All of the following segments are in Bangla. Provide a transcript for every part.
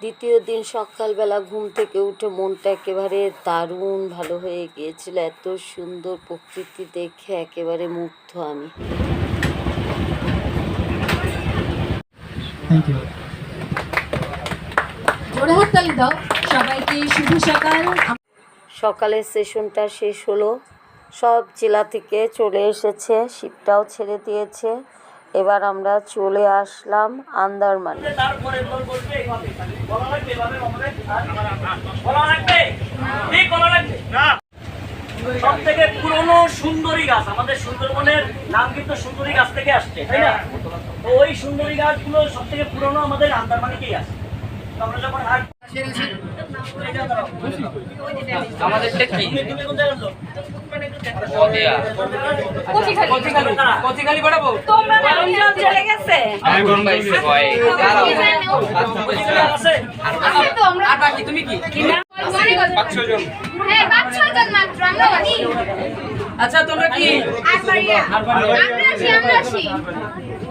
দ্বিতীয় দিন সকালবেলা ঘুম থেকে উঠে মনটা একেবারে দারুণ ভালো হয়ে গিয়েছিল। এত সুন্দর প্রকৃতি দেখে একেবারে মুগ্ধ আমি। থ্যাংক ইউ জোরে হাততালি দাও। সবাইকে শুভ সকাল। সকালের সেশনটা শেষ হলো। সব জেলা থেকে চলে এসেছে শিপটাও ছেড়ে দিয়েছে। এবার আমরা চলে আসলাম আন্দারমানে না সব থেকে পুরনো সুন্দরী গাছ, আমাদের সুন্দরবনের নাম কিন্তু সুন্দরী গাছ থেকে আসছে, তাই না? তো ওই সুন্দরী গাছগুলো সব থেকে পুরনো আমাদের আন্দারমানিকেই আছে। আমাদেরটা কি তুমি কোন জায়গার লোক? পদিয়া কচিখালি পাঠাবো আমি গরম পাইছি ভয় দাঁড়াও কোথায় আছে?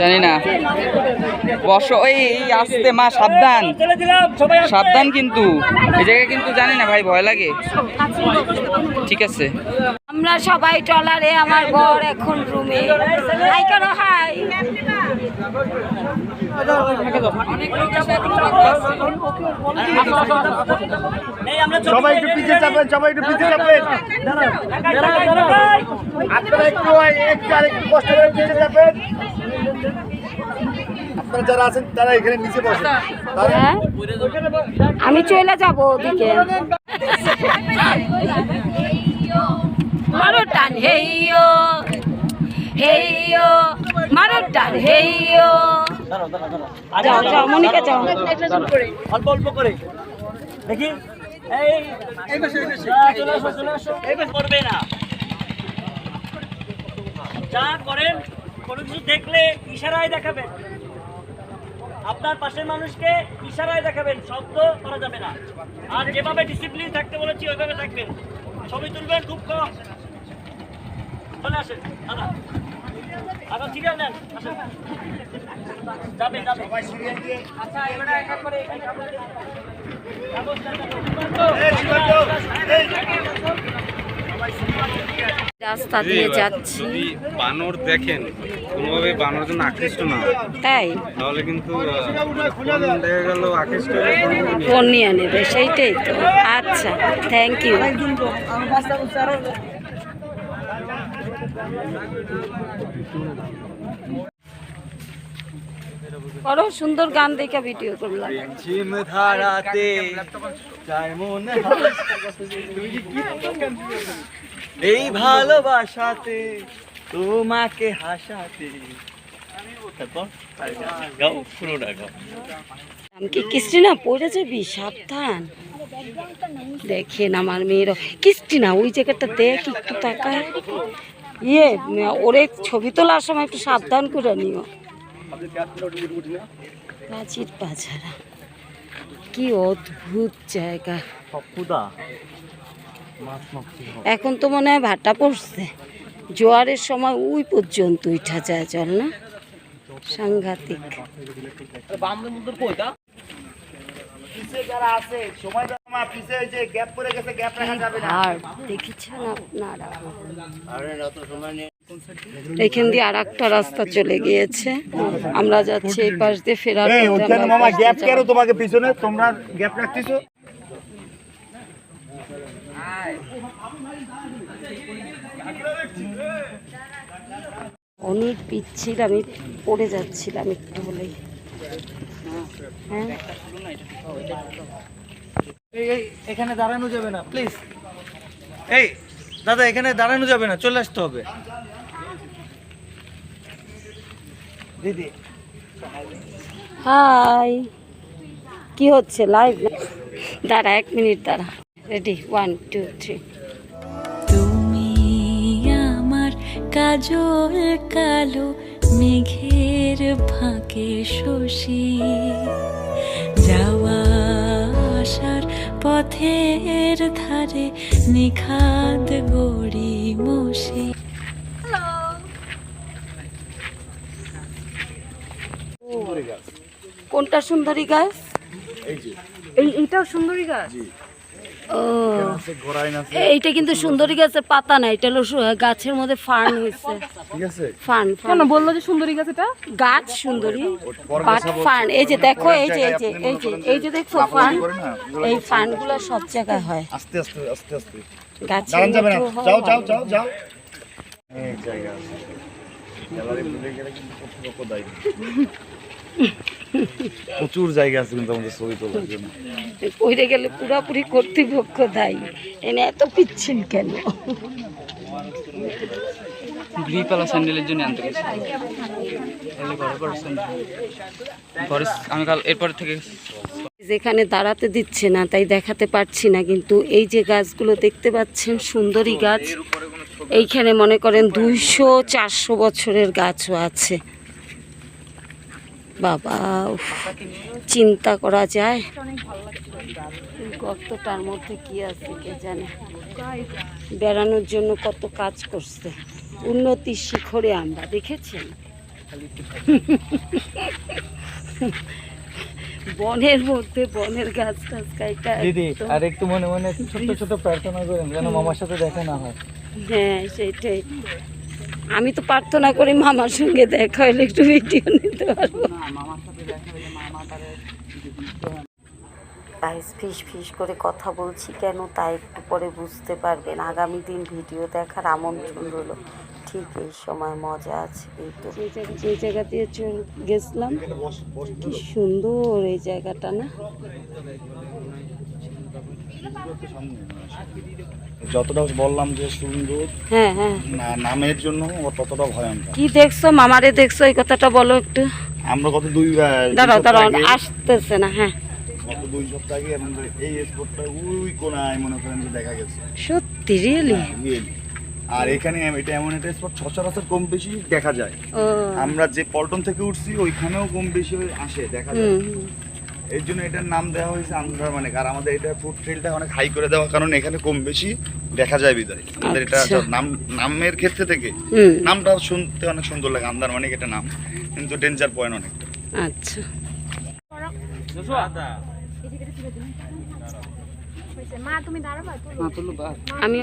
জানি না। বস, ওই আসতে মা, সাবধান। সাবধান কিন্তু। এই জায়গায় কিন্তু জানি না, ভাই, ভয় লাগে। ঠিক আছে। আমরা সবাই ট্রলারে, আমার ঘর এখন রুমে হাই করো হাই এই আমরা সবাই একটু পিছিয়ে চাপেন সবাই একটু পিছিয়ে চাপেন। আপনারা একটু কষ্ট করে পিছিয়ে চাপেন। আপনারা যারা আছেন তারা এখানে নিচে বসেন। হ্যাঁ আমি চলে যাব ওদিকে। মারো টান হেইয়ো হেইয়ো মারো টান হেইয়ো যাও যাও মনিকা যাও। অল্প অল্প করে। দেখি। এই এই পাশে এই পাশে। চলে আসো চলে আসো। এই পাশে। করবে না। যা করেন কোনো কিছু দেখলে ইশারায় দেখাবেন। আপনার পাশের মানুষকে ইশারায় দেখাবেন। শব্দ করা যাবে না। আর যেভাবে ডিসিপ্লিন থাকতে বলেছি ওইভাবে থাকবেন। ছবি তুলবেন খুব কম। চলে আসেন। দাদা। সিরিয়াল নেন আসেন। যাবে যাবে আচ্ছা এবারে এক এক করে এই রাস্তা দিয়ে যাচ্ছি। যদি বানর দেখেন কোনোভাবে বানর জন্য আকৃষ্ট না। তাই? তাহলে কিন্তু দেখা গেল আকৃষ্ট হলে ফোন কিন্তু নিয়ে ফোন নিয়ে নেবে সেইটাই তো। আচ্ছা থ্যাংক ইউ করো সুন্দর গান দেখে ভিডিও করলাম। ঝিম ধারাতে চাই মনে এই ভালোবাসাতে তোমাকে হাসাতে। কি? ক্রিস্টিনা পড়ে যাবি? সাবধান। দেখেন আমার মেয়েরা ক্রিস্টিনা ওই জায়গাটা দেখ একটু তাকায়। ইয়ে ওরে ছবি তোলার সময় একটু সাবধান করে নিও। প্রাচীর পাঝারা কি অদ্ভুত জায়গা। এখন তো মনে হয় ভাটা পড়ছে। জোয়ারের সময় ওই পর্যন্ত উঠা যায় জল না? সাংঘাতিক। পিছে যারা আছে সময় দাও পিছে যে গ্যাপ পড়ে গেছে গ্যাপ রাখা যাবে না। আর দেখেছেন আপনারা? এখান দিয়ে আর একটা রাস্তা চলে গিয়েছে। আমরা যাচ্ছি এই পাশ দিয়ে ফেরার মামা গ্যাপ কেন তোমাকে পিছনে? তোমরা গ্যাপ রাখতেছো? অনেক পিচ্ছিল আমি পড়ে যাচ্ছিলাম একটু হলেই। এখানে দাঁড়ানো যাবে না প্লিজ এই দাদা এখানে দাঁড়ানো যাবে না চলে আসতে হবে। দিদি। হাই। কি হচ্ছে লাইভ দাঁড়া এক মিনিট দাঁড়া। রেডি ওয়ান টু থ্রি তুমি আমার কাজল কালো মেঘের ফাঁকে শশী যাওয়া আসার পথের ধারে নিখাদ গড়ি মশি। কোনটা সুন্দরী গাছ? এই এইটাও সুন্দরী গাছ? ও। এইটা কিন্তু সুন্দরী গাছের পাতা না এটা হলো গাছের মধ্যে ফার্ন হয়েছে। ফার্ন কেন বলল যে সুন্দরী গাছ এটা? গাছ সুন্দরী বাট ফার্ন এই যে দেখো এই যে এই যে এই যে এই যে দেখছ ফার্ন এই ফার্নগুলো সব জায়গায় হয়। আস্তে আস্তে আস্তে আস্তে। গাছের দাঁড়ান যাবে না। যাও যাও যাও যাও। এই জায়গা আছে। গ্যালারি ভুলে গেলে কিন্তু কর্তৃপক্ষ দায়ী। প্রচুর জায়গা আছে কিন্তু আমাদের ছবি তোলার জন্য। পড়ে গেলে পুরাপুরি কর্তৃপক্ষ দায়ী। এনে এত পিচ্ছিল কেন? স্যান্ডেলের জন্য আনতে গেছি। ঘরে আমি কাল এরপর থেকে যেখানে দাঁড়াতে দিচ্ছে না তাই দেখাতে পারছি না কিন্তু এই যে গাছগুলো দেখতে পাচ্ছেন সুন্দরী গাছ এইখানে মনে করেন দুইশো চারশো বছরের গাছও আছে। বাবা চিন্তা করা যায়। গর্তটার মধ্যে কি আছে কে জানে? বেড়ানোর জন্য কত কাজ করছে। উন্নতির শিখরে আমরা দেখেছেন? বনের মধ্যে বনের গাছ টাছ কাইটা দিদি আর একটু মনে মনে ছোট ছোট প্রার্থনা করেন যেন মামার সাথে দেখা না হয়। হ্যাঁ সেটাই। আমি তো প্রার্থনা করি মামার সঙ্গে দেখা হলে একটু ভিডিও নিতে পারব। গাইস ফিস ফিস করে কথা বলছি কেন তা একটু পরে বুঝতে পারবেন। আগামী দিন ভিডিও দেখার আমন্ত্রণ রইল। ঠিক এই সময় মজা আছে কিন্তু যে জায়গা দিয়ে চল গেছিলাম কি সুন্দর এই জায়গাটা না? যতটা বললাম যে সুন্দর হ্যাঁ হ্যাঁ। নামের জন্য ও ততটা ভয়ঙ্কর। কি দেখছ? মামারে দেখছ? এই কথাটা বলো একটু। আমরা কত দুই দাঁড়াও সপ্তাহ দাঁড়াও আগে- আসতেছে না হ্যাঁ। গত দুই সপ্তাহ আগে আমাদের এই স্পটটা ওই কোনায় মনে করেন যে দেখা গেছে। সত্যি রিয়েলি। আর এখানে এটা এমন একটা স্পট সচরাচর কম বেশি দেখা যায়। আমরা যে পল্টন থেকে উঠছি ওইখানেও কম বেশি আসে দেখা যায়। এর জন্য এটার নাম দেওয়া হয়েছে আন্ধ্রা মানে আর আমাদের এটা ফুড ট্রেলটা অনেক হাই করে দেওয়া কারণ এখানে কম বেশি দেখা যায় বিদায়। আমাদের এটা আচ্ছা। নাম নামের ক্ষেত্রে থেকে হুম। নামটা শুনতে অনেক সুন্দর লাগে আন্দারমানিক এটা নাম কিন্তু ডেঞ্জার পয়েন্ট অনেকটা। আচ্ছা। আমি